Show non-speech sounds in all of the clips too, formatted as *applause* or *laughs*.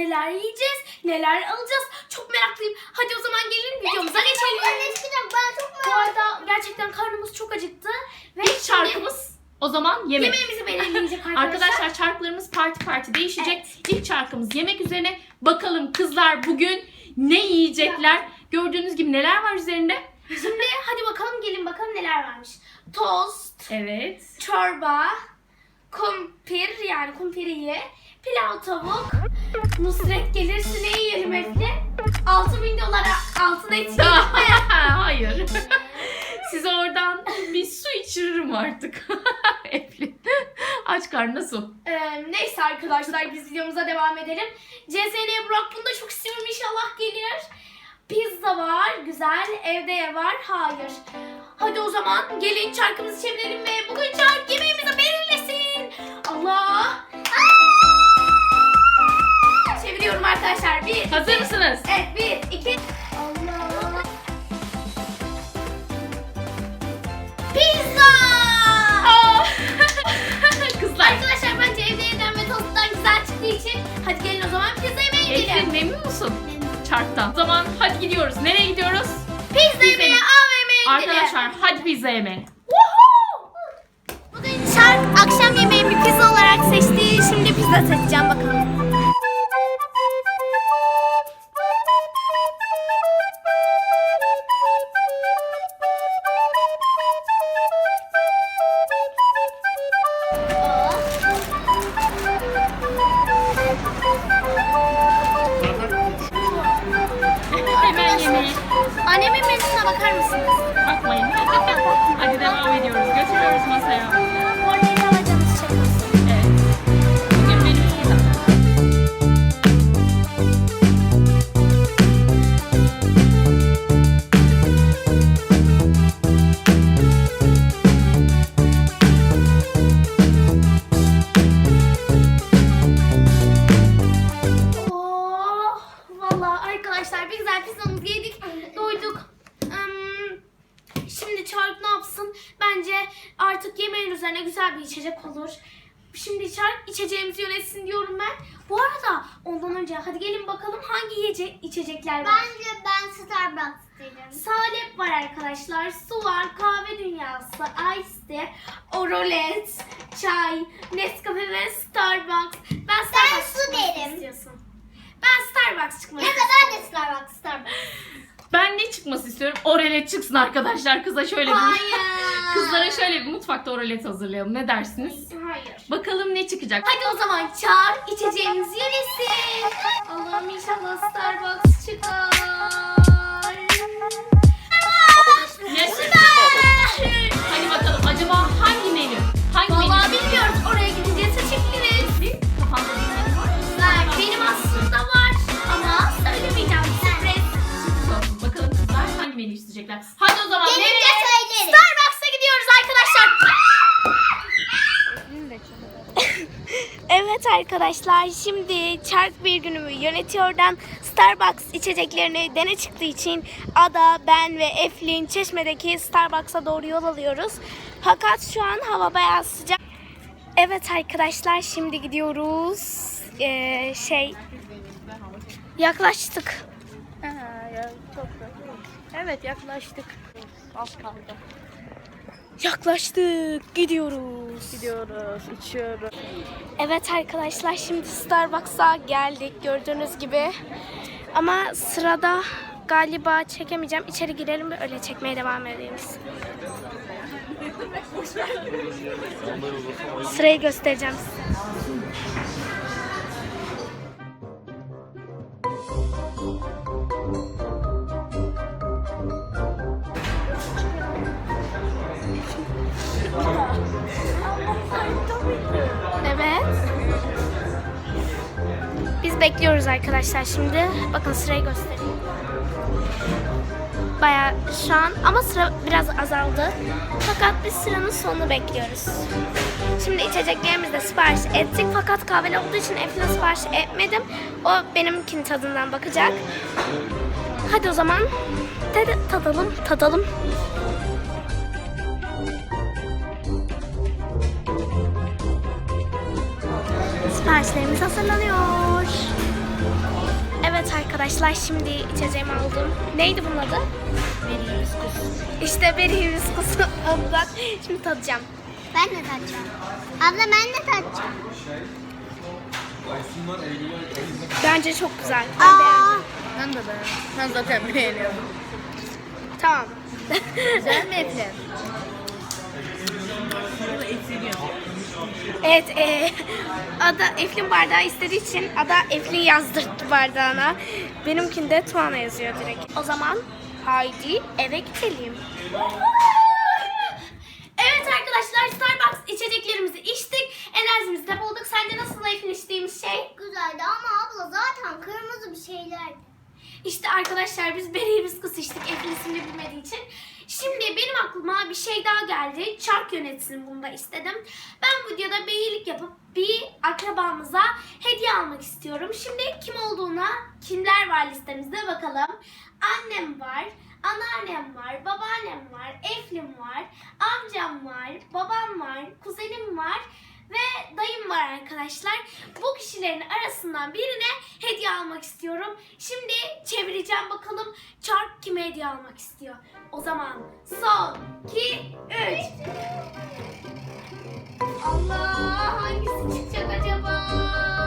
Neler yiyeceğiz? Neler alacağız? Çok meraklıyım. Hadi o zaman gelin videomuza geçelim. Ben çok Bu arada gerçekten karnımız çok acıktı. Ve İlk çarkımız o zaman yemek. yemeğimizi belirleyecek *laughs* arkadaşlar. Arkadaşlar çarklarımız parti parti değişecek. İlk çarkımız yemek üzerine. Bakalım kızlar bugün ne yiyecekler? Gördüğünüz gibi neler var üzerinde? Şimdi hadi bakalım gelin bakalım neler varmış. Tost, Evet. çorba, kumpir yani kumpiriye, pilav tavuk, Nusret gelirse ne yiyelim Efli? 6000 dolara altına *laughs* etiket Hayır. Size oradan bir su içiririm artık. *laughs* Eflin. Aç karnına su. Ee, neyse arkadaşlar biz videomuza devam edelim. CSN Burak bunu da çok istiyorum inşallah gelir. Pizza var güzel. Evde ev var hayır. Hadi o zaman gelin çarkımızı çevirelim ve bugün çark yemeğimizi belirlesin. Allah. Çeviriyorum arkadaşlar. Bir, Hazır mısınız? evet bir, iki. Allah. Pizza. Aa! *laughs* Kızlar. Arkadaşlar bence evde yenen ve tostlar güzel çıktığı için hadi gelin o zaman pizza yemeye gidelim. memnun musun? Çarktan. O zaman hadi gidiyoruz. Nereye gidiyoruz? Pizza yemeye AVM'ye gidelim. Arkadaşlar hadi pizza yemeye. Akşam yemeğimi pizza olarak seçti. Şimdi pizza seçeceğim bakalım. Artık yemeğin üzerine güzel bir içecek olur. Şimdi Çark içeceğimizi yönetsin diyorum ben. Bu arada ondan önce hadi gelin bakalım hangi yiyecek içecekler var. Bence ben Starbucks derim. Salep var arkadaşlar, su var, kahve dünyası, ice tea, orolet, çay, Nescafe ve Starbucks. Ben Starbucks su çıkmasını derim. istiyorsun. Ben Starbucks çıkmak Ya da ben de Starbucks, Starbucks. *laughs* Ben ne çıkması istiyorum? Orelet çıksın arkadaşlar. Kıza şöyle bir... Hayır. Kızlara şöyle bir mutfakta orelet hazırlayalım. Ne dersiniz? Hayır. Bakalım ne çıkacak? Hadi o zaman çağır içeceğimizi yönesin. Allah'ım inşallah Starbucks çıkar. Menü isteyecekler? Hadi o zaman Gelince nereye? Starbucks'a gidiyoruz arkadaşlar. *laughs* Evet arkadaşlar şimdi Çark bir günümü yönetiyordan Starbucks içeceklerini dene çıktığı için Ada, ben ve Eflin Çeşme'deki Starbucks'a doğru yol alıyoruz. Fakat şu an hava bayağı sıcak. Evet arkadaşlar şimdi gidiyoruz. Ee, şey yaklaştık. Evet yaklaştık. Az kaldı. Yaklaştık. Gidiyoruz. Gidiyoruz, içiyoruz. Evet arkadaşlar şimdi Starbucks'a geldik gördüğünüz gibi. Ama sırada galiba çekemeyeceğim. İçeri girelim ve öyle çekmeye devam ederiz. *laughs* Sırayı göstereceğim size. Bekliyoruz arkadaşlar şimdi. Bakın sırayı göstereyim. Baya şu an ama sıra biraz azaldı. Fakat biz sıranın sonunu bekliyoruz. Şimdi içeceklerimizi de sipariş ettik. Fakat kahveli olduğu için Eflin'e sipariş etmedim. O benimkinin tadından bakacak. Hadi o zaman tadalım, tadalım. Siparişlerimiz hazırlanıyor. Evet arkadaşlar şimdi içeceğimi aldım. Neydi bunun adı? Beri hibiskus. İşte beri hibiskusu *laughs* ondan. Şimdi tadacağım. Ben de tatacağım. Abla ben de tatacağım. Bence çok güzel. Ben beğendim. Ben de beğendim. Ben zaten beğeniyorum. Tamam. Güzel mi *laughs* Eflin? Evet, e, Ada Eflin bardağı istediği için Ada Eflin yazdırdı bardağına. Benimkinde Tuana yazıyor direkt. O zaman haydi eve gidelim. Evet arkadaşlar Starbucks içeceklerimizi içtik. Enerjimizi depoladık. Sence nasıl Eflin içtiğimiz şey? Güzeldi ama abla zaten kırmızı bir şeyler. İşte arkadaşlar biz beri hibiskus içtik Eflin ismini bilmediği için. Şimdi benim aklıma bir geldi. Çark yönetsin bunu da istedim. Ben bu videoda bir yapıp bir akrabamıza hediye almak istiyorum. Şimdi kim olduğuna kimler var listemizde bakalım. Annem var, anneannem var, babaannem var, Eflin var, amcam var, babam var, kuzenim var ve dayım var arkadaşlar. Bu kişilerin arasından birine hediye almak istiyorum. Şimdi çevireceğim bakalım çark kime hediye almak istiyor. O zaman son, iki, üç. Allah hangisi çıkacak acaba?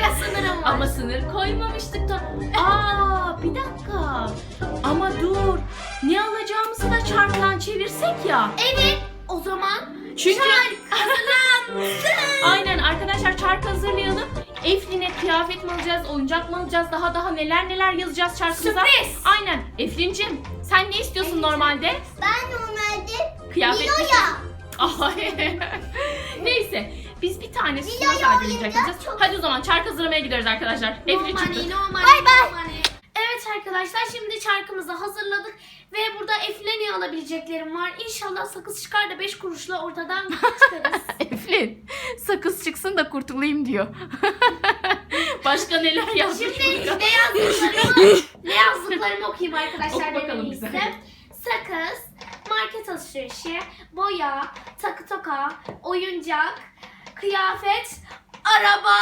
Misin? 20 lira sınırım var. Ama sınır koymamıştık da. Aa bir dakika. Ama dur. Ne alacağımızı da çarktan çevirsek ya. Evet. O zaman Çünkü çark hazırlansın. *laughs* aynen arkadaşlar çark hazırlayalım. Eflin'e kıyafet mi alacağız, oyuncak mı alacağız, daha daha neler neler yazacağız çarkımıza. Sürpriz. Aynen. Eflin'cim sen ne istiyorsun normalde? Ben normalde Kıyafet mi? Nilo'ya. Ay. *laughs* Neyse. Biz bir tane süsüne Nilo'ya sadece çok- Hadi o zaman çark hazırlamaya gidiyoruz arkadaşlar. Eflin No çıktı. money, no money, Bay bay. no money. Evet arkadaşlar şimdi çarkımızı hazırladık ve burada Eflen'i alabileceklerim var. İnşallah sakız çıkar da 5 kuruşla ortadan çıkarız. *laughs* Eflin sakız çıksın da kurtulayım diyor. *laughs* Başka neler yazmış şimdi burada? ne yazdıklarımı, ne yazdıklarımı okuyayım arkadaşlar. Oku bakalım iyisi. bize. Sakız, market alışverişi, boya, takı toka, oyuncak, kıyafet, araba,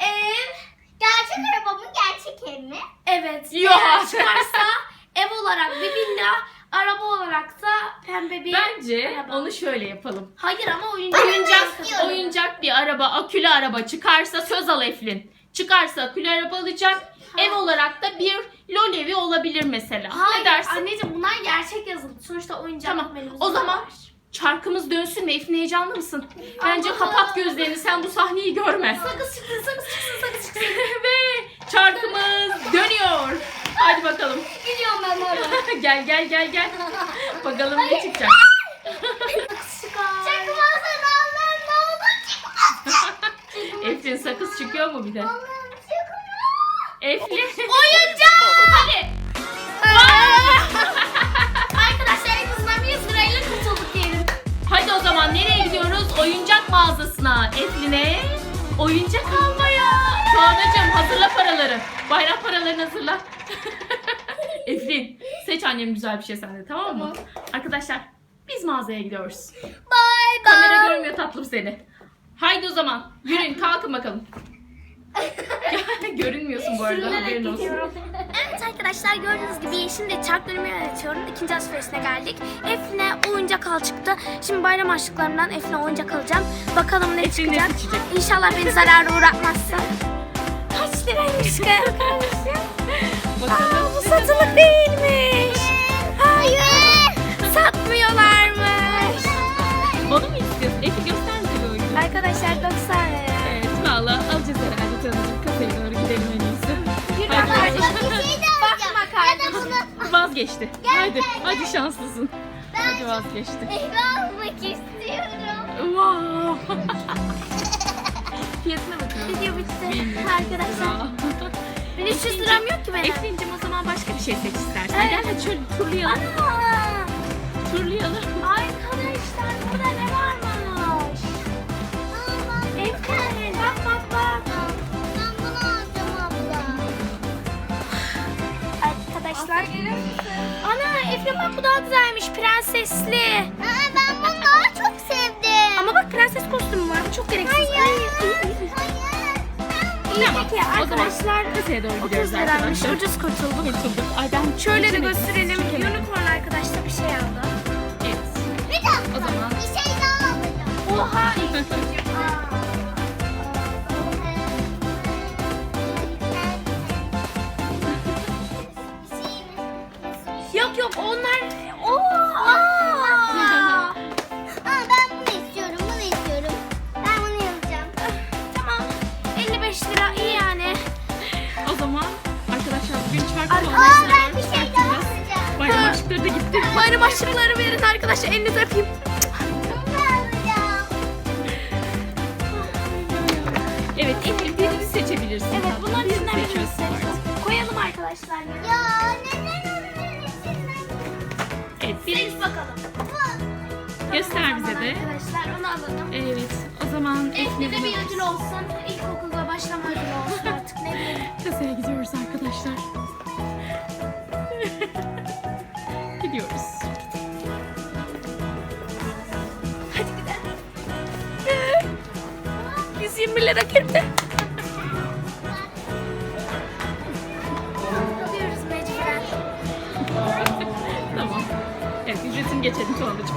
ev, Gerçek arabamın gerçek ev mi? Evet. Yok. Eğer çıkarsa ev olarak bir villa, araba olarak da pembe bir Bence araba. onu şöyle yapalım. Hayır ama oyuncak. Oyuncak, istiyorum. oyuncak bir araba, akülü araba çıkarsa söz al Eflin. Çıkarsa akülü araba alacak. Ev olarak da bir lol evi olabilir mesela. Hayır ne dersin? anneciğim bunlar gerçek yazılı. Sonuçta oyuncak Tamam. O zaman var. Çarkımız dönsün mü? Eflin heyecanlı mısın? Bence Allah. kapat gözlerini. Sen bu sahneyi görme. Sakız çıksın, sakız çıksın, sakız çıksın. *laughs* Ve çarkımız dönüyor. Hadi bakalım. Gidiyorum ben orada. *laughs* gel gel gel gel. Bakalım ne çıkacak. sakız çıkar. Çıkmasın Allah'ım ne olur çıkmasın. Eflin sakız çıkıyor mu bir de? Allah'ım çıkma. Eflin. Oyuncak! Hadi. Hadi o zaman nereye gidiyoruz? Oyuncak mağazasına. Eflin'e oyuncak almaya. Tuğanacığım hazırla paraları. Bayrak paralarını hazırla. *laughs* Eflin seç annem güzel bir şey sende tamam mı? Arkadaşlar biz mağazaya gidiyoruz. Bye Kamera görmüyor tatlım seni. Haydi o zaman yürüyün kalkın bakalım. *laughs* *laughs* Görünmüyorsun bu arada Sürünerek haberin olsun. gidiyorum. Arkadaşlar gördüğünüz gibi şimdi çarklarımı yönetiyorum. İkinci alışverişine geldik. Efne oyuncak al çıktı. Şimdi bayram harçlıklarımdan Efne oyuncak alacağım. Bakalım ne Eflin ne çıkacak. seçecek? İnşallah beni zarara uğratmazsın. Kaç liraymış kardeşim? *laughs* Aa, bu satılık değilmiş. Hayır. Satmıyorlarmış. Onu mu istiyorsun? Eflin göster bize oyuncağı. Arkadaşlar 90 lira. Evet valla alacağız herhalde tanıdık kasaya doğru gidelim en iyisi. Yürü Hadi kardeşim. bakalım. Bir şey de Bakma alacağım. Ya da Vazgeçti. hadi, hadi şanslısın. Hadi vazgeçti. eve almak istiyorum. Wow. *laughs* Fiyatına bakalım. Video bitti. Arkadaşlar. lira. 1300 liram yok ki benim. Eflin'cim o zaman başka bir şey seç istersen. Evet. Gel hadi şöyle turlayalım. Ana! Turlayalım. Arkadaşlar burada ne bu daha güzelmiş. Prensesli. Aa, ben bunu daha çok sevdim. Ama bak prenses kostümü var. Bu çok gereksiz. Hayır. Ay, ay, ay. İyi Tamam, peki arkadaşlar. kasaya doğru 30 gidiyoruz liraymış. arkadaşlar. Ucuz kurtulduk. Kurtulduk. Ay ben Şöyle de gösterelim. Unicorn arkadaşlar bir şey aldı. Evet. Bir dakika. O zaman- Bir şey daha alacağım. Oha. *laughs* Bayram aşkları verin arkadaşlar. Elinizi öpeyim. Evet Eflin birini seçebilirsin. Evet tatlım. bunların Birini içinden birini seçiyorsun artık. seçeceğiz. Koyalım arkadaşlar. Ya neden içinden? Evet bir Seç bakalım. göster bize de. Arkadaşlar onu alalım. Evet o zaman de Eflin'e bir ödül olsun. İlkokulda başlama ödülü olsun artık ne bileyim. *laughs* kasaya gidiyoruz arkadaşlar. *laughs* Gidiyoruz. 120 lira girdi. Alıyoruz mecburen. tamam. Evet ücretini geçelim Tuğan'cığım.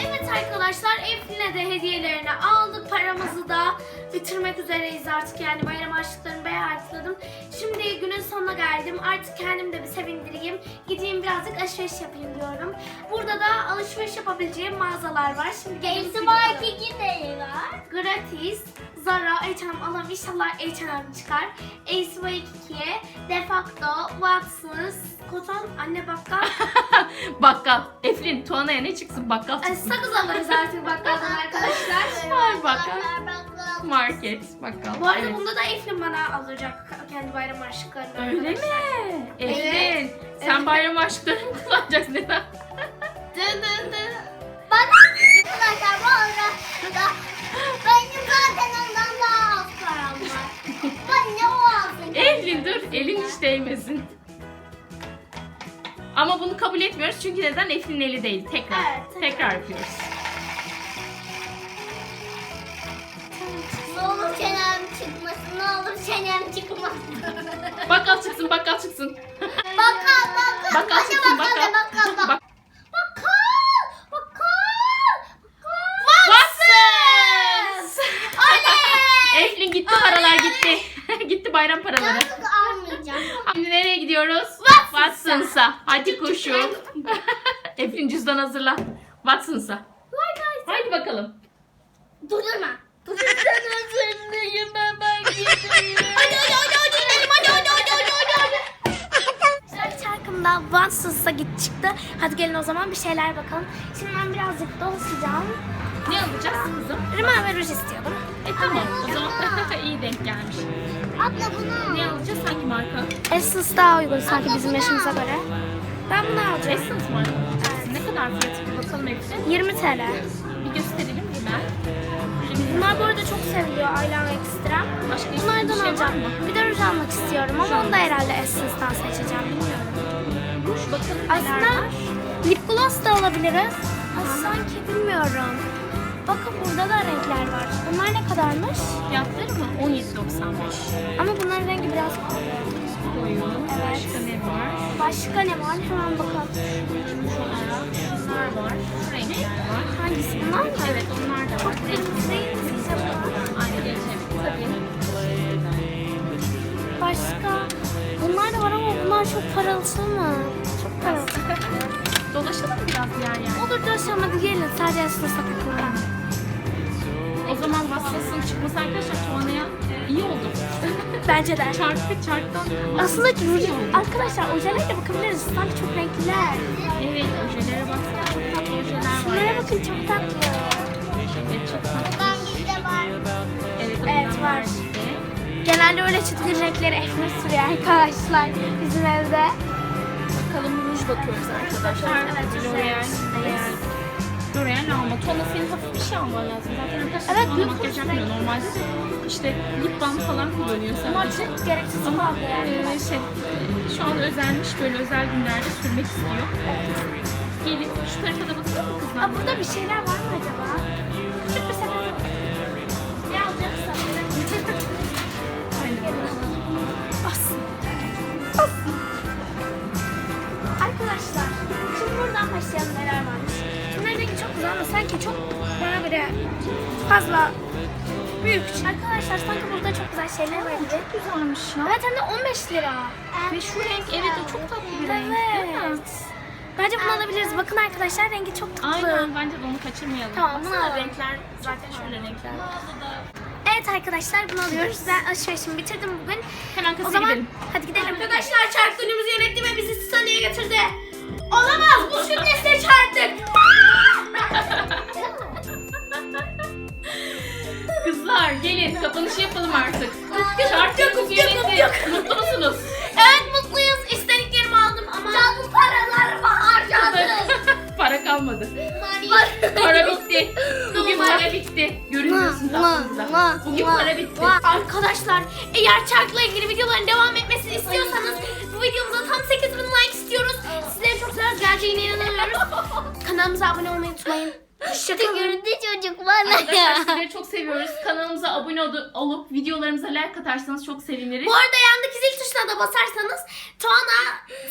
Evet arkadaşlar Eflin'e de hediyelerini aldık. Paramızı da bitirmek üzereyiz artık yani bayram harçlıklarını bayağı harcadım. Şimdi günün sonuna geldim. Artık kendimi de bir sevindireyim. Gideyim birazcık alışveriş yapayım diyorum. Burada da alışveriş yapabileceğim mağazalar var. Şimdi gelin Eksi bir var. Gratis, Zara, H&M alalım. İnşallah H&M çıkar. 2'ye, Defacto, Watsons, Koton, Anne Bakkal. *laughs* Bakkal. Eflin Tuana'ya ne çıksın bakkal Ay, çıksın. sakız alırız artık bakkaldan *laughs* arkadaşlar. Var bakkal. Market bakkal. Bu arada evet. bunda da Eflin bana alacak kendi bayram harçlıklarını. Öyle mi? Evet. Eflin. Sen Evet. bayram mı *laughs* kullanacaksın neden? Dın dın dın. Bana arkadaşlar bu arada benim zaten ondan daha az param var. Ben ne o alsın? Eflin dur elin hiç değmesin. Ama bunu kabul etmiyoruz çünkü neden? Eflin'in eli değil. Tekrar. Evet, tekrar. tekrar yapıyoruz. Çenem çıkmasın. Bakkal çıksın, bakkal çıksın. Bakkal, bakkal. Bakkal çıksın, bakkal, bakkal. bakkal! Eflin gitti, paralar gitti. *laughs* gitti bayram paraları. almayacağım. Şimdi nereye gidiyoruz? Watson's'a. Hadi kuşum. *laughs* Eflin cüzdan hazırla. Watson's'a. Haydi bakalım. Durdurma. Hadi hadi hadi hadi gidelim hadi hadi hadi hadi hadi hadi. Sarı çarkımda Watsons'a git çıktı. Hadi gelin o zaman bir şeyler bakalım. Şimdi ben birazcık dolaşacağım. Ne alacağız kızım? Rimmel ve ruj istiyordum. E tamam o zaman iyi denk gelmiş. Abla bunu Ne al. alacağız? Hangi marka? Essence daha uygun sanki bizim yaşımıza göre. Ben bunu alacağım. Essence marka. Ne kadar fiyatı? Bakalım Eflin. 20 TL. Çok seviliyor Aylan Extra. Başka Bunlardan şey var alacağım. mı? Bir de ruj almak istiyorum ama onu da herhalde Essence'dan seçeceğim bilmiyorum. Ruj bakalım Aslında var. lip gloss da alabiliriz. Ay, sanki bilmiyorum. Bakın burada da renkler var. Bunlar ne kadarmış? Fiyatları mı? 17.95. Ama bunların rengi biraz pahalı. Koyu. Evet. Başka ne var? Başka ne var? Hemen bakalım. Şunlar, şunlar var. Şu renkler var. Hangisi? Bunlar mı? Evet onlar da Çok var. kırmızı değil Başka? Bunlar da var ama bunlar çok paralısı mı? Çok paralı. *laughs* Dolaşalım biraz yer yer. Olur dolaşalım hadi gelin. Sadece Essence'a takılalım. O zaman Watsons'ın çıkması arkadaşlar Tuana'ya iyi oldu. *laughs* Bence de. Çarkı çarktan. Aslında arkadaşlar ojelerle bakabiliriz. Sanki çok renkliler. Evet ojelere baksana çok tatlı ojeler var. Şunlara bakın çok tatlı. Evet çok tatlı. Evet, Evet, var. Genelde öyle çizgi renkleri Efne sürüyor arkadaşlar bizim evde. Bakalım ruj bakıyoruz arkadaşlar. Evet, ruj L'Oreal. L'Oreal. Alma. Tonla senin hafif bir şey alman lazım. Zaten arkadaşlar Evet, büyük makyaj yapmıyor normalde de. İşte lip balm falan kullanıyor Ama sadece. çok gereksiz Ama yani. e, şey, şu an özenmiş böyle özel günlerde sürmek istiyor. Gelin şu tarafa da bakalım mı kızlar? Aa, burada bir şeyler var mı acaba? Bas. Bas. Arkadaşlar, şimdi buradan başlayalım neler varmış. Bunların rengi çok güzel ama sanki çok bana göre fazla büyük. Arkadaşlar sanki burada çok güzel şeyler var gibi. Çok güzelmiş ya. Evet hem de 15 lira. Ve şu renk evet o çok tatlı bir renk. Evet. Bence bunu alabiliriz. Bakın arkadaşlar rengi çok tatlı. Aynen bence de onu kaçırmayalım. Tamam, bunu alalım. renkler zaten şöyle renkler. Evet arkadaşlar bunu alıyoruz. Ben alışverişimi bitirdim bugün. Hemen O kasaya zaman gidelim. hadi gidelim. Arkadaşlar çark önümüzü yönetti ve bizi Sisani'ye getirdi. Olamaz bu sütnesle çarptık. *laughs* Kızlar gelin kapanışı yapalım artık. Bizi yok, yönetti. yok. Mutlu musunuz? evet mutluyuz. İstediklerimi aldım ama. Çaldı paralarımı harcadım. *laughs* Para kalmadı. Para bitti. Bugün para bitti. Tatlınızda. ma, Bugün para bitti. Arkadaşlar eğer çarkla ilgili videoların devam etmesini istiyorsanız bu videomuza tam 8000 like istiyoruz. Sizlere çok güzel geleceğine inanıyoruz. *laughs* Kanalımıza abone olmayı unutmayın. Hoşçakalın. Tükürdü çocuk bana Arkadaşlar ya. *laughs* sizleri çok seviyoruz. Kanalımıza abone ol- olup videolarımıza like atarsanız çok seviniriz. Bu arada yandaki zil tuşuna da basarsanız Tuana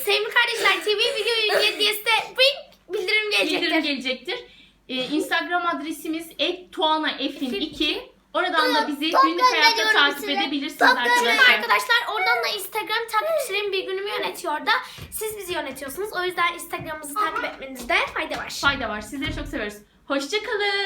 Sevimli Kardeşler TV video hediyesi de bing bildirim gelecektir. Bildirim gelecektir. Ee, Instagram adresimiz @tuanaeflin2. Oradan da bizi Top günlük hayatta gönderiyorum takip size. edebilirsiniz Top arkadaşlar. Arkadaşlar oradan da Instagram takipçilerim bir günümü yönetiyor da siz bizi yönetiyorsunuz. O yüzden Instagram'ımızı takip etmenizde fayda var. Fayda var. Sizleri çok seviyoruz. Hoşçakalın.